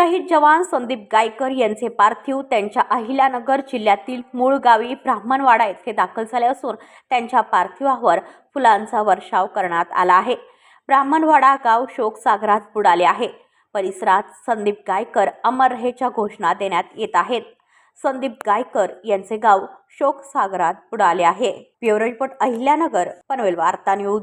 शहीद जवान संदीप गायकर यांचे पार्थिव त्यांच्या अहिल्यानगर जिल्ह्यातील मूळ गावी ब्राह्मणवाडा येथे दाखल झाले असून त्यांच्या पार्थिवावर फुलांचा वर्षाव करण्यात आला आहे. ब्राह्मणवाडा गाव शोकसागरात बुडाले आहे. परिसरात संदीप गायकर अमर रहेच्या घोषणा देण्यात येत आहेत. संदीप गायकर यांचे गाव शोकसागरात बुडाले आहे. ब्युरो रिपोर्ट अहिल्यानगर पनवेल वार्ता न्यूज.